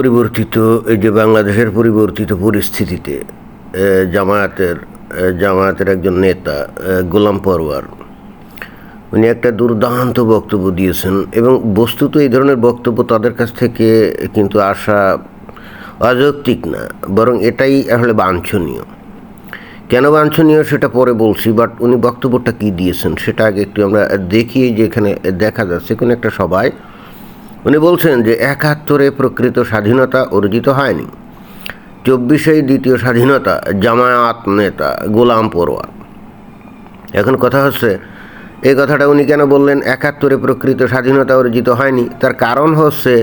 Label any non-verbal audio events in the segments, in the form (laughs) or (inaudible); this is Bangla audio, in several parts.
পরিবর্তিত, এই যে বাংলাদেশের পরিবর্তিত পরিস্থিতিতে জামায়াতের জামায়াতের একজন নেতা গোলাম পরওয়ার, উনি একটা দুর্দান্ত বক্তব্য দিয়েছেন এবং বস্তুত এই ধরনের বক্তব্য তাদের কাছ থেকে কিন্তু আসা অযৌক্তিক না, বরং এটাই আসলে বাঞ্ছনীয়। কেন বাঞ্ছনীয় সেটা পরে বলছি, বাট উনি বক্তব্যটা কি দিয়েছেন সেটা আগে একটু আমরা দেখি যে এখানে দেখা যাচ্ছে কোনো একটা সভায় উনি বলছেন যে একাত্তরে প্রকৃত স্বাধীনতা অর্জিত হয়নি। চব্বিশেই দ্বিতীয় স্বাধীনতা, জামায়াত নেতা, গোলাম পরোয়ার এখন কথা হচ্ছে, এই কথাটা উনি কেন বললেন একাত্তরে প্রকৃত স্বাধীনতা অর্জিত হয়নি? তার কারণ হচ্ছে,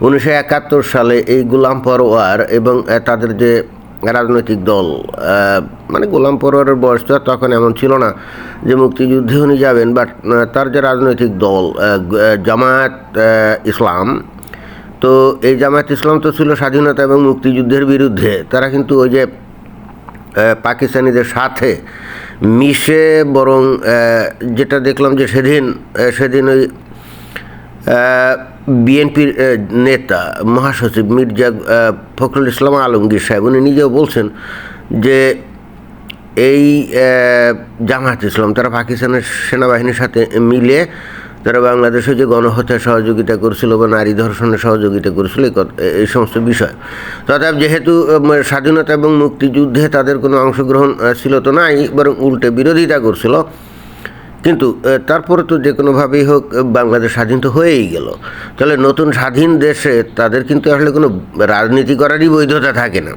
উনিশশো একাত্তর সালে এই গোলাম পরোয়ার এবং তাদের যে রাজনৈতিক দল মানে গোলাম পরোয়ারের বয়স তো তখন এমন ছিল না যে মুক্তিযুদ্ধে উনি যাবেন বাট তার যে রাজনৈতিক দল জামায়াত ইসলাম, তো এই জামায়াত ইসলাম তো ছিল স্বাধীনতা এবং মুক্তিযুদ্ধের বিরুদ্ধে, তারা কিন্তু ওই যে পাকিস্তানিদের সাথে মিশে বরং যেটা দেখলাম যে সেদিন সেদিন ওই বিএনপির নেতা মহাসচিব মির্জা ফখরুল ইসলাম আলমগীর সাহেব উনি নিজেও বলছেন যে এই আহ, জামায়াত ইসলাম তারা পাকিস্তানের সেনাবাহিনীর সাথে মিলে তারা বাংলাদেশে যে গণহত্যায় সহযোগিতা করছিল বা নারী ধর্ষণে সহযোগিতা করছিল এই এই সমস্ত বিষয়। তথাপি যেহেতু স্বাধীনতা এবং মুক্তিযুদ্ধে তাদের কোনো অংশগ্রহণ ছিল তো নাই বরং উল্টে বিরোধিতা করছিল কিন্তু তারপরে তো যে কোনোভাবেই হোক বাংলাদেশ স্বাধীন তো হয়েই গেল। তাহলে নতুন স্বাধীন দেশে তাদের কিন্তু আসলে কোনো রাজনীতি করারই বৈধতা থাকে না।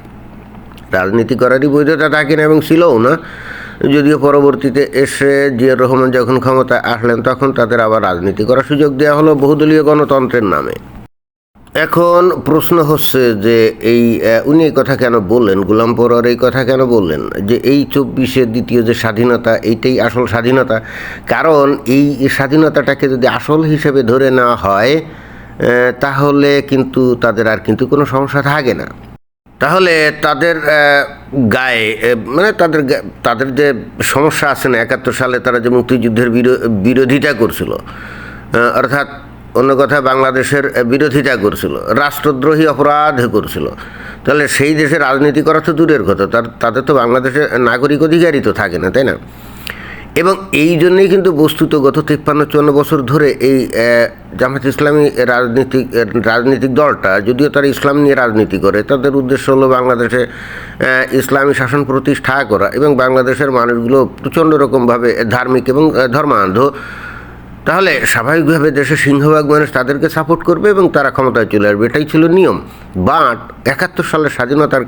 রাজনীতি করারই বৈধতা থাকে না এবং ছিলও না। যদিও পরবর্তীতে এসে জিয়ার রহমান যখন ক্ষমতায় আসলেন, তখন তাদের আবার রাজনীতি করার সুযোগ দেওয়া হলো বহুদলীয় গণতন্ত্রের নামে। এখন প্রশ্ন হচ্ছে যে এই উনি এই কথা কেন বললেন? গোলাম পরোয়ার এই কথা কেন বললেন? যে এই চব্বিশের দ্বিতীয় যে স্বাধীনতা, এইটাই আসল স্বাধীনতা। কারণ এই স্বাধীনতাটাকে যদি আসল হিসেবে ধরে নেওয়া হয় তাহলে কিন্তু তাদের আর কিন্তু কোনো সমস্যা থাকে না। তাহলে তাদের গায়ে মানে তাদের তাদের যে সমস্যা আছে না, একাত্তর সালে তারা যে মুক্তিযুদ্ধের বিরো- বিরোধিতা করছিল অর্থাৎ অন্য কথা বাংলাদেশের বিরোধিতা করছিল, রাষ্ট্রদ্রোহী অপরাধ করছিল। তাহলে সেই দেশে রাজনীতি করা তো দূরের কথা, তার তাদের তো বাংলাদেশের নাগরিক অধিকারই তো থাকে না, তাই না? এবং এই জন্যই কিন্তু বস্তুত গত তিপ্পান্ন, চুয়ান্ন বছর ধরে এই জামাত ইসলামী রাজনীতিক রাজনৈতিক দলটা, যদিও তারা ইসলাম নিয়ে রাজনীতি করে, তাদের উদ্দেশ্য হলো বাংলাদেশে ইসলামী শাসন প্রতিষ্ঠা করা এবং বাংলাদেশের মানুষগুলো প্রচণ্ড রকমভাবে ধার্মিক এবং ধর্মান্ধ। তাহলে স্বাভাবিকভাবে দেশের সিংহভাগ মানুষ তাদেরকে সাপোর্ট করবে এবং তারা ক্ষমতায় চলে আসবে। এটাই ছিল নিয়ম। বাট একাত্তর সালের স্বাধীনতার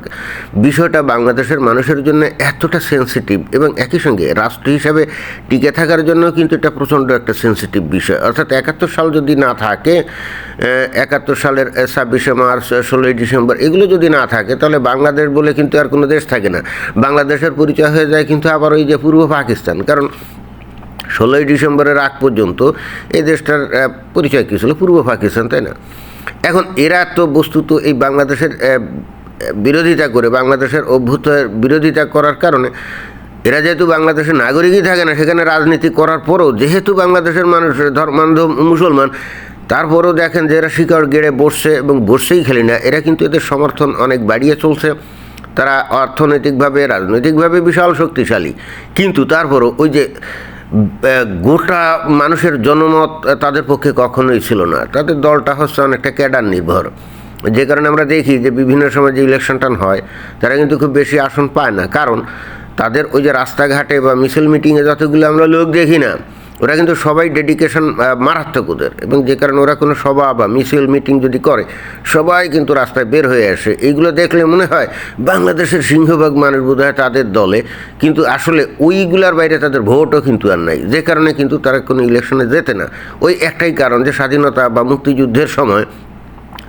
বিষয়টা বাংলাদেশের মানুষের জন্য এতটা সেন্সিটিভ এবং একই সঙ্গে রাষ্ট্র হিসাবে টিকে থাকার জন্য কিন্তু এটা প্রচণ্ড একটা সেন্সিটিভ বিষয়। অর্থাৎ একাত্তর সাল যদি না থাকে একাত্তর সালের ছাব্বিশে মার্চ ষোলোই ডিসেম্বর, এগুলো যদি না থাকে, তাহলে বাংলাদেশ বলে কিন্তু আর কোনো দেশ থাকে না। বাংলাদেশের পরিচয় হয়ে যায় কিন্তু আবার ওই যে পূর্ব পাকিস্তান। কারণ ষোলোই ডিসেম্বরের আগ পর্যন্ত এই দেশটার পরিচয় কী ছিল? পূর্ব পাকিস্তান, তাই না? এখন এরা তো বস্তুত এই বাংলাদেশের বিরোধিতা করে, বাংলাদেশের অভ্যুত্থানের বিরোধিতা করার কারণে এরা যেহেতু বাংলাদেশের নাগরিকই থাকে না, সেখানে রাজনীতি করার পরও যেহেতু বাংলাদেশের মানুষ ধর্মান্ধ মুসলমান, তারপরও দেখেন যে এরা শিকড় গেড়ে বসছে এবং বসেই খেলি না। এরা কিন্তু এদের সমর্থন অনেক বাড়িয়ে চলছে। তারা অর্থনৈতিকভাবে, রাজনৈতিকভাবে বিশাল শক্তিশালী। কিন্তু তারপরও ওই যে গোটা মানুষের জনমত তাদের পক্ষে কখনোই ছিল না। তাদের দলটা হচ্ছে অনেকটা ক্যাডার নির্ভর যে কারণে আমরা দেখি যে বিভিন্ন সময় যে ইলেকশন টান হয়, তারা কিন্তু খুব বেশি আসন পায় না। কারণ তাদের ওই যে রাস্তাঘাটে বা মিছিল মিটিংয়ে যতগুলো আমরা লোক দেখি না ওরা কিন্তু সবাই ডেডিকেশন মারাত্মক ওদের। এবং যে কারণে ওরা কোনো সভা বা মিছিল মিটিং যদি করে, সবাই কিন্তু রাস্তায় বের হয়ে আসে। এইগুলো দেখলে মনে হয় বাংলাদেশের সিংহভাগ মানুষ বোধ হয় তাদের দলে, কিন্তু আসলে ওইগুলার বাইরে তাদের ভোটও কিন্তু আর নাই। যে কারণে কিন্তু তারা কোনো ইলেকশনে যেতে না। ওই একটাই কারণ যে স্বাধীনতা বা মুক্তিযুদ্ধের সময়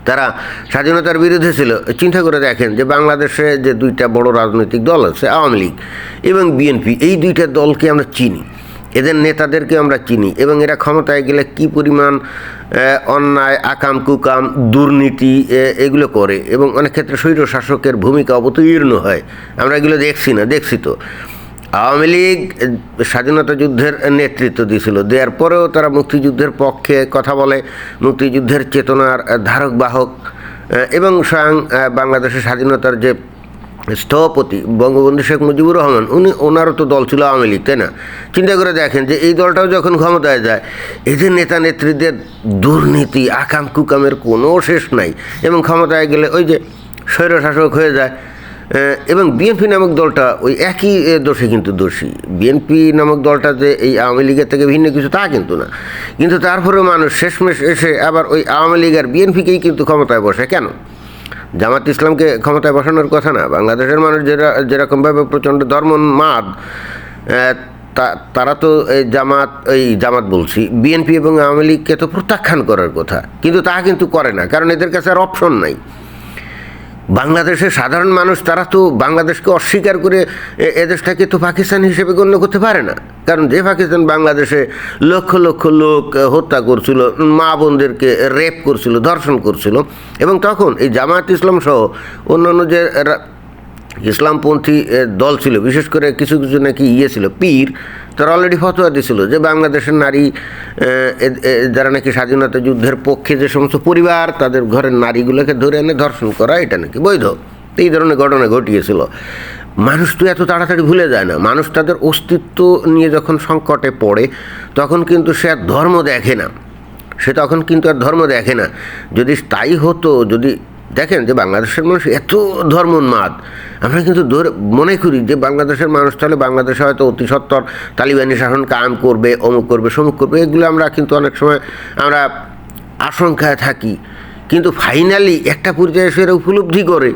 তারা স্বাধীনতার বিরুদ্ধে ছিল। চিন্তা করে দেখেন যে বাংলাদেশে যে দুইটা বড় রাজনৈতিক দল আছে, আওয়ামী লীগ এবং বিএনপি, এই দুইটা দলকে আমরা চিনি। এদের নেতাদেরকে আমরা চিনি এবং এরা ক্ষমতায় গেলে কি পরিমাণ অন্যায়, আকাম, কুকাম, দুর্নীতি এগুলো করে এবং অনেক ক্ষেত্রে স্বৈর শাসকের ভূমিকা অবতীর্ণ হয়। আমরা এগুলো দেখছি না, দেখছি তো। আওয়ামী লীগ স্বাধীনতা যুদ্ধের নেতৃত্ব দিয়েছিল। দেওয়ার পরেও তারা মুক্তিযুদ্ধের পক্ষে কথা বলে, মুক্তিযুদ্ধের চেতনার ধারক বাহক এবং স্বয়ং বাংলাদেশের স্বাধীনতার যে স্থপতি বঙ্গবন্ধু শেখ মুজিবুর রহমান, উনি ওনারও তো দল ছিল আওয়ামী লীগ, তাই না? চিন্তা করে দেখেন যে এই দলটাও যখন ক্ষমতায় যায় এদের নেতা নেত্রীদের দুর্নীতি, আকাম কুকামের কোনো শেষ নাই এবং ক্ষমতায় গেলে ওই যে স্বৈরশাসক হয়ে যায় এবং বিএনপি নামক দলটা ওই একই দোষে কিন্তু দোষী। বিএনপি নামক দলটা যে এই আওয়ামী লীগের থেকে ভিন্ন কিছু, তা কিন্তু না। কিন্তু তারপরেও মানুষ শেষমেশ এসে আবার ওই আওয়ামী লীগ আর বিএনপিকেই কিন্তু ক্ষমতায় বসে, কেন? জামাত ইসলামকে ক্ষমতায় বসানোর কথা না। বাংলাদেশের মানুষ যেরা, যেরকমভাবে প্রচণ্ড ধর্ম মাদ তারা তো এই জামাত এই জামাত বলছি, বিএনপি এবং আওয়ামী লীগকে তো প্রত্যাখ্যান করার কথা। কিন্তু তা কিন্তু করে না, কারণ এদের কাছে আর অপশন নাই। বাংলাদেশের সাধারণ মানুষ, তারা তো বাংলাদেশকে অস্বীকার করে এদেশটাকে তো পাকিস্তান হিসেবে গণ্য করতে পারে না। কারণ যে পাকিস্তান বাংলাদেশে লক্ষ লক্ষ লোক হত্যা করছিল, মা বোনদেরকে রেপ করছিল, ধর্ষণ করছিল এবং তখন এই জামায়াত ইসলাম সহ অন্যান্য যে ইসলামপন্থী দল ছিল, বিশেষ করে কিছু কিছু নাকি ইয়ে ছিল, পীর, তারা অলরেডি ফতোয়া দিছিল যে বাংলাদেশের নারী যারা নাকি স্বাধীনতা যুদ্ধের পক্ষে যে সমস্ত পরিবার, তাদের ঘরের নারীগুলোকে ধরে এনে ধর্ষণ করা, এটা নাকি বৈধ? এই ধরনের ঘটনা ঘটিয়েছিল। মানুষ তো এত তাড়াতাড়ি ভুলে যায় না। মানুষ তাদের অস্তিত্ব নিয়ে যখন সংকটে পড়ে, তখন কিন্তু সে আর ধর্ম দেখে না। সে তখন কিন্তু আর ধর্ম দেখে না। যদি তাই হতো, যদি দেখেন যে বাংলাদেশের মানুষ এত ধর্মোন্মাদ। আমরা কিন্তু ধরে মনে করি যে বাংলাদেশের মানুষ তাহলে বাংলাদেশে হয়তো অতি সত্তর তালিবানি শাসন কায়েম করবে, অমুক করবে, সমুক করবে, এগুলো আমরা কিন্তু অনেক সময় আমরা আশঙ্কায় থাকি। কিন্তু ফাইনালি একটা পর্যায়ে এসে উপলব্ধি করে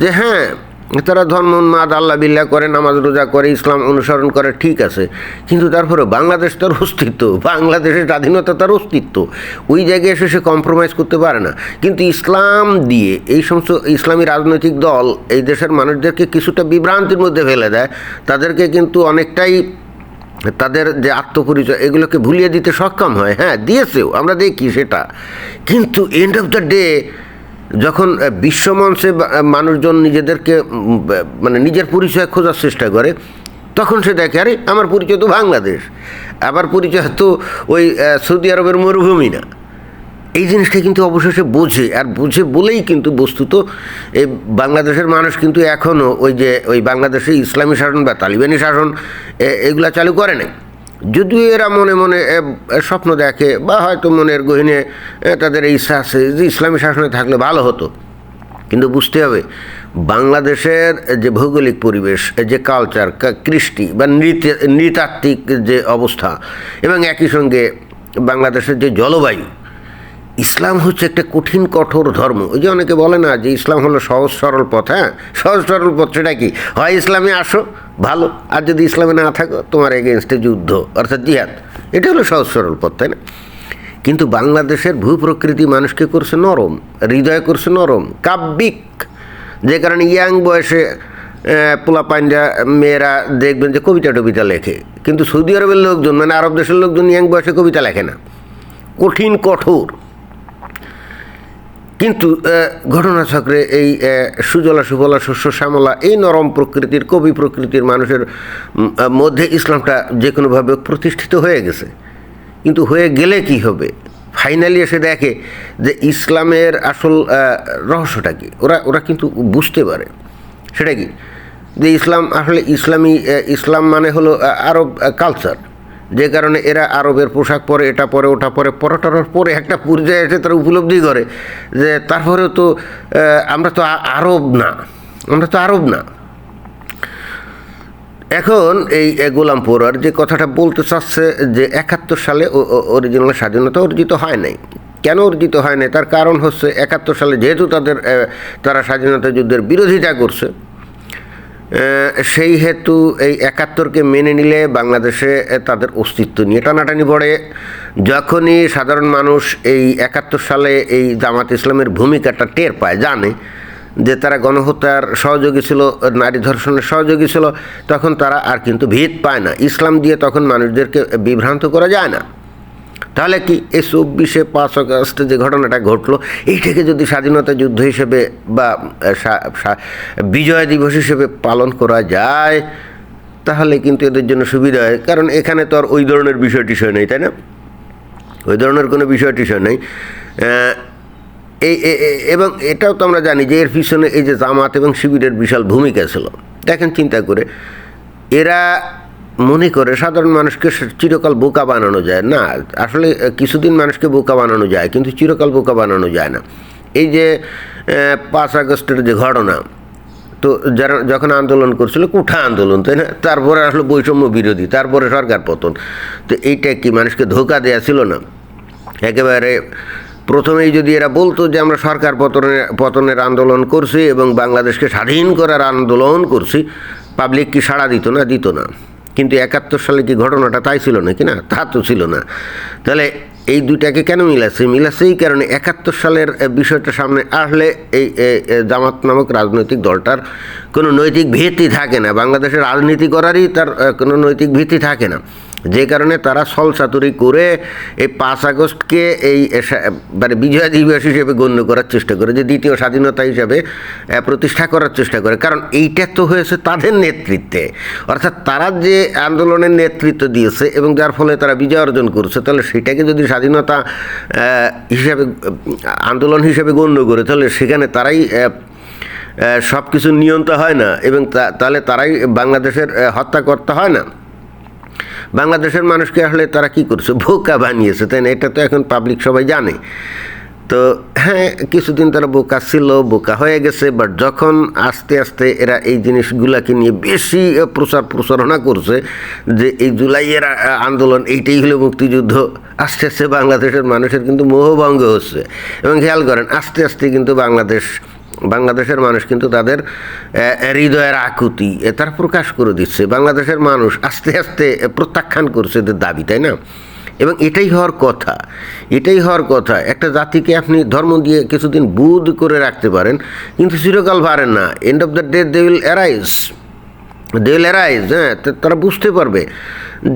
যে হ্যাঁ তারা ধর্মোন্মাদ আল্লাহ বিল্লাহ করে, নামাজ রোজা করে, ইসলাম অনুসরণ করে, ঠিক আছে। কিন্তু তারপরে বাংলাদেশ তার অস্তিত্ব, বাংলাদেশের স্বাধীনতা তার অস্তিত্ব। ওই জায়গায় এসে সে কম্প্রোমাইজ করতে পারে না। কিন্তু ইসলাম দিয়ে এই সমস্ত ইসলামী রাজনৈতিক দল এই দেশের মানুষদেরকে কিছুটা বিভ্রান্তির মধ্যে ফেলে দেয়। তাদেরকে কিন্তু অনেকটাই তাদের যে আত্মপরিচয়, এগুলোকে ভুলিয়ে দিতে সক্ষম হয়। হ্যাঁ দিয়েছেও, আমরা দেখি সেটা। কিন্তু এন্ড অফ দ্য ডে যখন বিশ্বমঞ্চে মানুষজন নিজেদেরকে মানে নিজের পরিচয় খোঁজার চেষ্টা করে, তখন সে দেখে, আরে, আমার পরিচয় তো বাংলাদেশ। আবার পরিচয় তো ওই সৌদি আরবের মরুভূমি না। এই জিনিসটা কিন্তু অবশেষে বোঝে, আর বুঝে বলেই কিন্তু বস্তুত এই বাংলাদেশের মানুষ কিন্তু এখনও ওই যে, ওই বাংলাদেশে ইসলামী শাসন বা তালিবানি শাসন এগুলা চালু করে নাই। যদিও এরা মনে মনে স্বপ্ন দেখে বা হয়তো মনের গহিনে তাদের ইচ্ছা আছে যে ইসলামী শাসনে থাকলে ভালো হতো। কিন্তু বুঝতে হবে, বাংলাদেশের যে ভৌগোলিক পরিবেশ, যে কালচার কৃষ্টি বা নৃতাত্ত্বিক যে অবস্থা এবং একই সঙ্গে বাংলাদেশের যে জলবায়ু ইসলাম হচ্ছে একটা কঠিন, কঠোর ধর্ম। ওই যে অনেকে বলে না যে ইসলাম হলো সহজ, সরল পথ হ্যাঁ? সহজ, সরল পথ সেটা কি? হয় ইসলামে আসো, ভালো। আর যদি ইসলামে না থাকো, তোমার এগেনস্টে যুদ্ধ, অর্থাৎ জিহাদ। এটা হলো সহজ, সরল পথ, তাই না? কিন্তু বাংলাদেশের ভূপ্রকৃতি মানুষকে করছে নরম, হৃদয় করছে নরম, কাব্যিক। যে কারণে ইয়াং বয়সে পোলা পাঞ্জা মেয়েরা দেখবেন যে কবিতা টবিতা লেখে। কিন্তু সৌদি আরবের লোকজন মানে আরব দেশের লোকজন ইয়াং বয়সে কবিতা লেখে না। কঠিন, কঠোর। কিন্তু ঘটনাচক্রে এই সুজলা, সুফলা, শস্য, শ্যামলা এই নরম প্রকৃতির, কবি প্রকৃতির মানুষের মধ্যে ইসলামটা যে কোনোভাবে প্রতিষ্ঠিত হয়ে গেছে। কিন্তু হয়ে গেলে কি হবে? ফাইনালি এসে দেখে যে ইসলামের আসল রহস্যটা কি? ওরা ওরা কিন্তু বুঝতে পারে। সেটা কি? যে ইসলাম আসলে ইসলামী ইসলাম মানে হলো আরব কালচার যে কারণে এরা আরবের পোশাক পরে, এটা পরে, ওটা পরে, পরোটার পরে একটা পর্যায়ে এসে তারা উপলব্ধি করে যে তারপরেও তো আমরা তো আরব না, আমরা তো আরব না। এখন এই গোলাম পড়ুয়ার যে কথাটা বলতে চাচ্ছে যে একাত্তর সালে অরিজিনাল স্বাধীনতা অর্জিত হয় নাই। কেন অর্জিত হয় নাই? তার কারণ হচ্ছে একাত্তর সালে যেহেতু তাদের তারা স্বাধীনতা যুদ্ধের বিরোধিতা করছে সেই হেতু এই একাত্তরকে মেনে নিলে বাংলাদেশে তাদের অস্তিত্ব নিয়ে টানাটানি পড়ে। যখনই সাধারণ মানুষ এই একাত্তর সালে এই জামাত ইসলামের ভূমিকাটা টের পায়, জানে যে তারা গণহত্যার সহযোগী ছিল, নারী ধর্ষণের সহযোগী ছিল, তখন তারা আর কিন্তু ভিত পায় না। ইসলাম দিয়ে তখন মানুষদেরকে বিভ্রান্ত করা যায় না। তাহলে কি এই চব্বিশে পাঁচ আগস্টে যে ঘটনাটা ঘটলো, এইটাকে যদি স্বাধীনতা যুদ্ধ হিসেবে বা বিজয় দিবস হিসেবে পালন করা যায়, তাহলে কিন্তু এদের জন্য সুবিধা হয়। কারণ এখানে তো আর ওই ধরনের বিষয় টিষয় নেই, তাই না? ওই ধরনের কোনো বিষয় টিষয় নেই। এই এবং এটাও তো আমরা জানি যে এর পিছনে এই যে জামাত এবং শিবিরের বিশাল ভূমিকা ছিল। দেখেন চিন্তা করে, এরা মনে করে সাধারণ মানুষকে চিরকাল বোকা বানানো যায়। না, আসলে কিছুদিন মানুষকে বোকা বানানো যায়, কিন্তু চিরকাল বোকা বানানো যায় না। এই যে পাঁচ আগস্টের যে ঘটনা, তো যারা, যখন আন্দোলন করছিল, কুঠা আন্দোলন, তাই না? তারপরে আসলে বৈষম্য বিরোধী, তারপরে সরকার পতন। তো এইটা কি মানুষকে ধোকা দেওয়া ছিল না? একেবারে প্রথমেই যদি এরা বলতো যে আমরা সরকার পতনের পতনের আন্দোলন করছি এবং বাংলাদেশকে স্বাধীন করার আন্দোলন করছি পাবলিক কি সাড়া দিত না? দিত না। কিন্তু একাত্তর সালে কি ঘটনাটা তাই ছিল না কি না? তা তো ছিল না। তাহলে এই দুইটাকে কেন মিলাচ্ছে? মিলাচ্ছে এই কারণে একাত্তর সালের বিষয়টা সামনে আসলে এই জামাত নামক রাজনৈতিক দলটার কোনো নৈতিক ভিত্তি থাকে না। বাংলাদেশের রাজনীতি করারই তার কোনো নৈতিক ভিত্তি থাকে না। যে কারণে তারা সলসাতুরি করে এই পাঁচ আগস্টকে এই মানে বিজয় দিবস হিসেবে গণ্য করার চেষ্টা করে, যে দ্বিতীয় স্বাধীনতা হিসাবে প্রতিষ্ঠা করার চেষ্টা করে। কারণ এইটা তো হয়েছে তাদের নেতৃত্বে। অর্থাৎ তারা যে আন্দোলনের নেতৃত্ব দিয়েছে এবং যার ফলে তারা বিজয় অর্জন করছে, তাহলে সেটাকে যদি স্বাধীনতা হিসাবে, আন্দোলন হিসেবে গণ্য করে, তাহলে সেখানে তারাই সব কিছু নিয়ন্ত্রণ হয় না এবং তাহলে তারাই বাংলাদেশের হত্যা করতে হয় না। বাংলাদেশের মানুষকে আসলে তারা কি করছে? বোকা বানিয়েছে, তাই না? এটা তো এখন পাবলিক সবাই জানে। তো হ্যাঁ কিছুদিন তারা বোকা ছিল, বোকা হয়ে গেছে বাট যখন আস্তে আস্তে এরা এই জিনিসগুলাকে নিয়ে বেশি প্রচার প্রচারণা করছে যে এই জুলাইয়ের আন্দোলন, এইটাই হলো মুক্তিযুদ্ধ, আস্তে আস্তে বাংলাদেশের মানুষের কিন্তু মোহভঙ্গ হচ্ছে। এবং খেয়াল করেন, আস্তে আস্তে কিন্তু বাংলাদেশ বাংলাদেশের মানুষ কিন্তু তাদের হৃদয়ের আকুতি তারা প্রকাশ করে দিচ্ছে। বাংলাদেশের মানুষ আস্তে আস্তে প্রত্যাখ্যান করছে এদের দাবি, তাই না? এবং এটাই হওয়ার কথা, এটাই হওয়ার কথা। একটা জাতিকে আপনি ধর্ম দিয়ে কিছুদিন বুধ করে রাখতে পারেন, কিন্তু চিরকাল পারেন না। End of the day they will arise they will arise হ্যাঁ তারা বুঝতে পারবে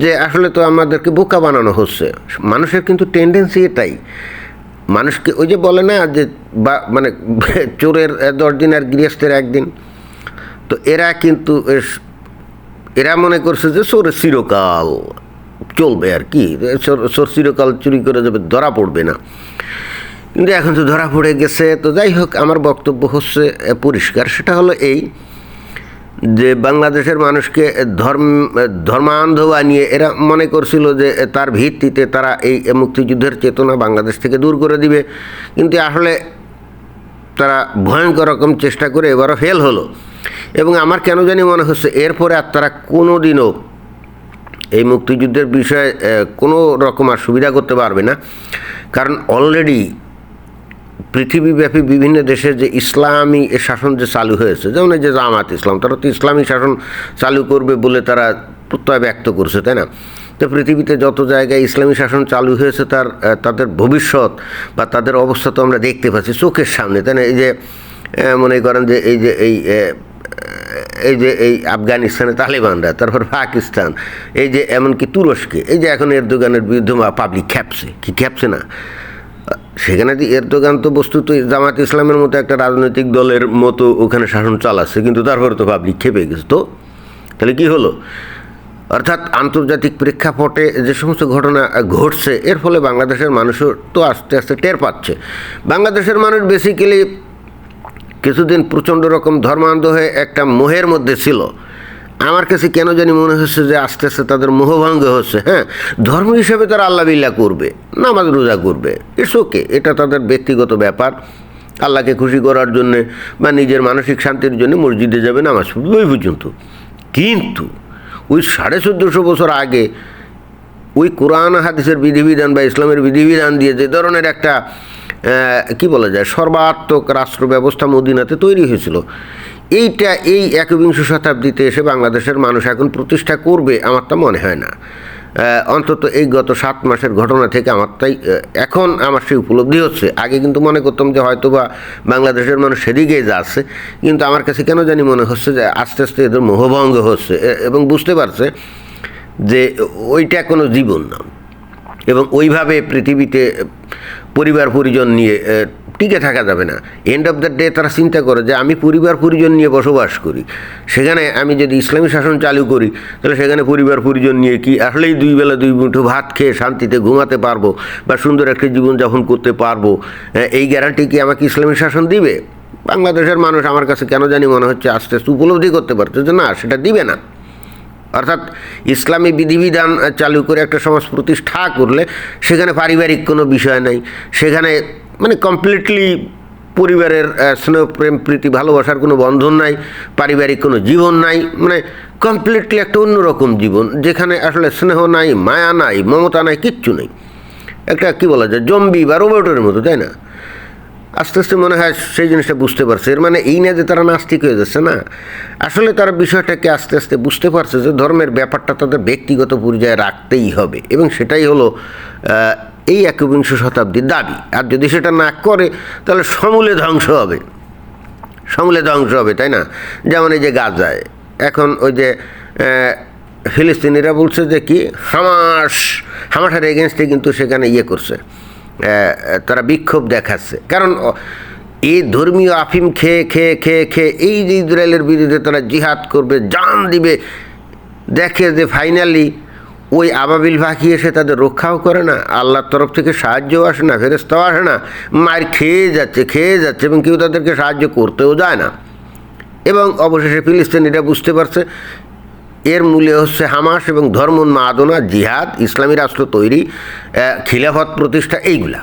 যে আসলে তো আমাদেরকে বোকা বানানো হচ্ছে। মানুষের কিন্তু টেন্ডেন্সি এটাই মানুষকে ওই যে বলে না যে বা মানে (laughs) চোরের দশ দিন আর গৃহস্থের একদিন। তো এরা কিন্তু এরা মনে করছে যে চোর চিরকাল চলবে আর কি। চোর চিরকাল চুরি করে যাবে, ধরা পড়বে না। কিন্তু এখন তো ধরা পড়ে গেছে। তো যাই হোক, আমার বক্তব্য হচ্ছে পরিষ্কার। সেটা হলো এই যে বাংলাদেশের মানুষকে ধর্ম ধর্মান্ধ বানিয়ে এরা মনে করছিল যে তার ভিত্তিতে তারা এই মুক্তিযুদ্ধের চেতনা বাংলাদেশ থেকে দূর করে দিবে। কিন্তু আসলে তারা ভয়ঙ্কর রকম চেষ্টা করে এবারও ফেল হলো। এবং আমার কেন জানি মনে হচ্ছে এরপরে আর তারা কোনো দিনও এই মুক্তিযুদ্ধের বিষয়ে কোনো রকম আর সুবিধা করতে পারবে না। কারণ অলরেডি পৃথিবীব্যাপী বিভিন্ন দেশে যে ইসলামী শাসন যে চালু হয়েছে, যেমন এই যে জামাত ইসলাম, তারা তো ইসলামী শাসন চালু করবে বলে তারা প্রত্যয় ব্যক্ত করছে, তাই না? তো পৃথিবীতে যত জায়গায় ইসলামী শাসন চালু হয়েছে, তার তাদের ভবিষ্যৎ বা তাদের অবস্থা তো আমরা দেখতে পাচ্ছি চোখের সামনে, তাই না? এই যে মনে করেন যে এই যে এই এই যে এই আফগানিস্তানে তালেবানরা, তারপর পাকিস্তান, এই যে এমনকি তুরস্কে, এই যে এখন এর এরদোগানের বিরুদ্ধে পাবলিক খ্যাপছে কি খ্যাপছে না? সেখানে এরদোগান তো বস্তুত জামাত ইসলামের মতো একটা রাজনৈতিক দলের মতো ওখানে শাসন চালাচ্ছে, কিন্তু তারপরে তো পাবলিক খেপে গেছে। তো তাহলে কি হলো? অর্থাৎ আন্তর্জাতিক প্রেক্ষাপটে যে সমস্ত ঘটনা ঘটছে, এর ফলে বাংলাদেশের মানুষও তো আস্তে আস্তে টের পাচ্ছে। বাংলাদেশের মানুষ বেসিক্যালি কিছুদিন প্রচণ্ড রকম ধর্মান্ধ হয়ে একটা মোহের মধ্যে ছিল। আমার কাছে কেন জানি মনে হচ্ছে যে আস্তে আস্তে তাদের মোহভঙ্গ হচ্ছে হ্যাঁ? ধর্ম হিসেবে তারা আল্লাহ বিল্লাহ করবে, নামাজ রোজা করবে ইটস ওকে এটা তাদের ব্যক্তিগত ব্যাপার। আল্লাহকে খুশি করার জন্যে বা নিজের মানসিক শান্তির জন্য মসজিদে যাবে, নামাজ পড়বে ওই পর্যন্ত। কিন্তু ওই সাড়ে চোদ্দোশো বছর আগে ওই কোরআন, হাদিসের বিধিবিধান বা ইসলামের বিধিবিধান দিয়ে যে ধরনের একটা কি বলা যায়, সর্বাত্মক রাষ্ট্র ব্যবস্থা মদিনাতে তৈরি হয়েছিল এইটা এই একবিংশ শতাব্দীতে এসে বাংলাদেশের মানুষ এখন প্রতিষ্ঠা করবে, আমার তা মনে হয় না। অন্তত এই গত সাত মাসের ঘটনা থেকে আমার তাই এখন আমার সেই উপলব্ধি হচ্ছে। আগে কিন্তু মনে করতাম যে হয়তো বা বাংলাদেশের মানুষ সেদিকেই যাচ্ছে, কিন্তু আমার কাছে কেন জানি মনে হচ্ছে যে আস্তে আস্তে এদের মোহভঙ্গ হচ্ছে। এবং বুঝতে পারছে যে ওইটা কোনো জীবন না। এবং ওইভাবে পৃথিবীতে পরিবার পরিজন নিয়ে টিকে থাকা যাবে না। এন্ড অফ দ্য ডে তারা চিন্তা করে যে আমি পরিবার পরিজন নিয়ে বসবাস করি। সেখানে আমি যদি ইসলামী শাসন চালু করি তাহলে সেখানে পরিবার পরিজন নিয়ে কি আসলেই দুই বেলা দুই মুঠো ভাত খেয়ে শান্তিতে ঘুমাতে পারব বা সুন্দর একটা জীবনযাপন করতে পারব? হ্যাঁ, এই গ্যারান্টি কি আমাকে ইসলামী শাসন দিবে? বাংলাদেশের মানুষ আমার কাছে কেন জানি মনে হচ্ছে আস্তে আস্তে উপলব্ধি করতে পারছে যে না সেটা দিবে না। অর্থাৎ ইসলামী বিধিবিধান চালু করে একটা সমাজ প্রতিষ্ঠা করলে সেখানে পারিবারিক কোনো বিষয় নাই। সেখানে মানে কমপ্লিটলি পরিবারের স্নেহ, প্রেম, প্রীতি, ভালোবাসার কোনো বন্ধন নাই, পারিবারিক কোনো জীবন নাই মানে কমপ্লিটলি একটা অন্যরকম জীবন, যেখানে আসলে স্নেহ নাই, মায়া নাই, মমতা নাই, কিচ্ছু নেই। একটা কী বলা যায়, জম্বি বা রোবটের মতো, তাই না? আস্তে আস্তে মনে হয় সেই জিনিসটা বুঝতে পারছে। এর মানে এই না যে তারা নাস্তিক হয়ে যাচ্ছে, না। আসলে তারা বিষয়টাকে আস্তে আস্তে বুঝতে পারছে যে ধর্মের ব্যাপারটা তাদের ব্যক্তিগত পর্যায়ে রাখতেই হবে। এবং সেটাই হলো এই একবিংশ শতাব্দীর দাবি। আর যদি সেটা না করে, তাহলে সমূলে ধ্বংস হবে। সমূলে ধ্বংস হবে, তাই না? যেমন এই যে গাজায়। এখন ওই যে ফিলিস্তিনিরা বলছে যে কি? হামাস, হামাসের এগেনস্টে কিন্তু সেখানে ইয়ে করছে। তারা বিক্ষোভ দেখাচ্ছে। কারণ এই ধর্মীয় আফিম খেয়ে খেয়ে খেয়ে খেয়ে এই যে ইসরায়েলের বিরুদ্ধে তারা জিহাদ করবে, জান দিবে। দেখে যে ফাইনালি ওই আবাবিল পাখি এসে তাদের রক্ষাও করে না, আল্লাহর তরফ থেকে সাহায্যও আসে না ফেরেস্তাও আসে না মায়ের খেয়ে যাচ্ছে খেয়ে যাচ্ছে এবং কেউ তাদেরকে সাহায্য করতেও যায় না। এবং অবশেষে ফিলিস্তিনিরা বুঝতে পারছে, এর মূলে হচ্ছে হামাস এবং ধর্ম মাদনা জিহাদ, ইসলামী রাষ্ট্র তৈরি খিলাফত প্রতিষ্ঠা, এইগুলা।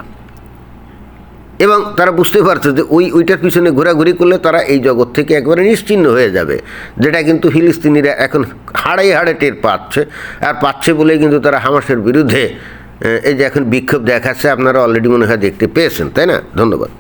এবং তারা বুঝতে পারছে যে ওই, ওইটার পিছনে ঘোরাঘুরি করলে তারা এই জগৎ থেকে একবারে নিশ্চিন্ন হয়ে যাবে। যেটা কিন্তু ফিলিস্তিনিরা এখন হাড়ে হাড়ে টের পাচ্ছে আর পাচ্ছে বলেই কিন্তু তারা হামাসের বিরুদ্ধে এই যে এখন বিক্ষোভ দেখাচ্ছে, আপনারা অলরেডি মনে হয় দেখতে পেয়েছেন, তাই না? ধন্যবাদ।